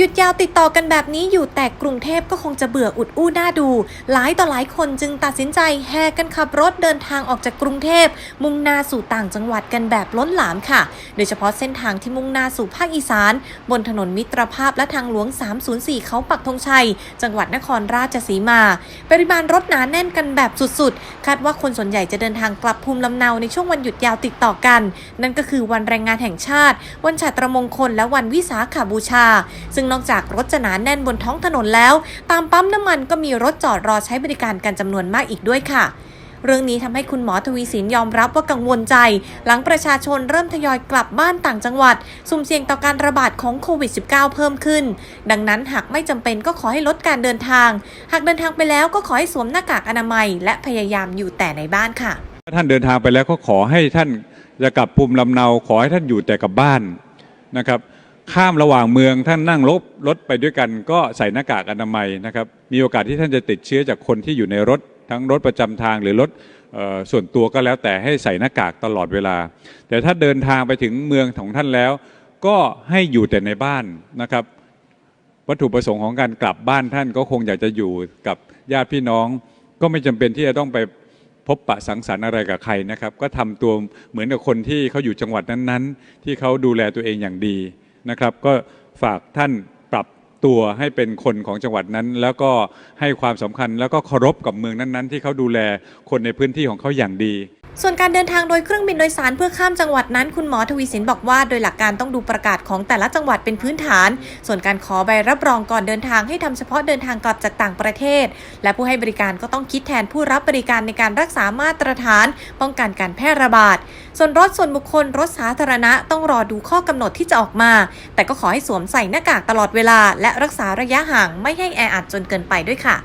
หยุดยาวติดต่อกันแบบนี้อยู่แต่กรุงเทพก็คงจะเบื่ออุดอู้หน้าดู หลายต่อหลายคนจึงตัดสินใจแห่กันขับรถเดินทางออกจากกรุงเทพ มุ่งหน้าสู่ต่างจังหวัดกันแบบล้นหลามค่ะ โดยเฉพาะเส้นทางที่มุ่งหน้าสู่ภาคอีสาน บนถนนมิตรภาพและทางหลวง 304 เขาปักธงชัย จังหวัดนครราชสีมา ปริมาณรถหนาแน่นกันแบบสุดๆ คาดว่าคนส่วนใหญ่จะเดินทางกลับภูมิลำเนาในช่วงวันหยุดยาวติดต่อกัน นั่นก็คือวันแรงงานแห่งชาติ วันฉัตรมงคลและวันวิสาขบูชา ซึ่งนอกจากรถจะหนาแน่นบนท้องถนนแล้ว ตามปั๊มน้ำมันก็มีรถจอดรอใช้บริการกันจำนวนมากอีกด้วยค่ะเรื่องนี้ทำให้คุณหมอทวีสินยอมรับว่ากังวลใจ หลังประชาชนเริ่มทยอยกลับบ้านต่างจังหวัด สุ่มเสี่ยงต่อการระบาดของโควิด -19 เพิ่มขึ้น ดังนั้นหากไม่จำเป็นก็ขอให้ลดการเดินทาง หากเดินทางไปแล้วก็ขอให้สวมหน้ากากอนามัย และพยายามอยู่แต่ในบ้านค่ะถ้าท่านเดินทางไปแล้วก็ขอให้ท่านจะกลับภูมิลำเนาขอให้ท่านอยู่แต่กับบ้านนะครับ ข้ามระหว่างเมืองท่านนั่งรถรถไปด้วยกัน ก็ใส่หน้ากากอนามัยนะครับ มีโอกาสที่ท่านจะติดเชื้อจากคนที่อยู่ในรถ ทั้งรถประจำทางหรือรถส่วนตัวก็แล้วแต่ให้ใส่หน้ากากตลอดเวลา แต่ถ้าเดินทางไปถึงเมืองของท่านแล้ว ก็ให้อยู่แต่ในบ้านนะครับ วัตถุประสงค์ของการกลับบ้านท่านก็คงอยากจะอยู่กับญาติพี่น้อง ก็ไม่จำเป็นที่จะต้องไปพบปะสังสรรค์อะไรกับใครนะครับ ก็ทำตัวเหมือนกับคนที่เขาอยู่จังหวัดนั้นๆ ที่เขาดูแลตัวเองอย่างดี นะครับ ก็ฝากท่านปรับตัวให้เป็นคนของจังหวัดนั้น แล้วก็ให้ความสำคัญแล้วก็เคารพกับเมืองนั้นๆ ที่เขาดูแลคนในพื้นที่ของเขาอย่างดี ส่วนการเดินทางโดยเครื่องบินโดยสารเพื่อข้ามจังหวัดนั้น คุณหมอทวีสินบอกว่าโดยหลักการต้องดูประกาศของแต่ละจังหวัดเป็นพื้นฐาน ส่วนการขอใบรับรองก่อนเดินทางให้ทำเฉพาะเดินทางกลับจากต่างประเทศ และผู้ให้บริการก็ต้องคิดแทนผู้รับบริการในการรักษามาตรฐาน ป้องกันการแพร่ระบาด ส่วนรถส่วนบุคคลรถสาธารณะต้องรอดูข้อกำหนดที่จะออกมา แต่ก็ขอให้สวมใส่หน้ากากตลอดเวลา และรักษาระยะห่างไม่ให้แออัดจนเกินไปด้วยค่ะ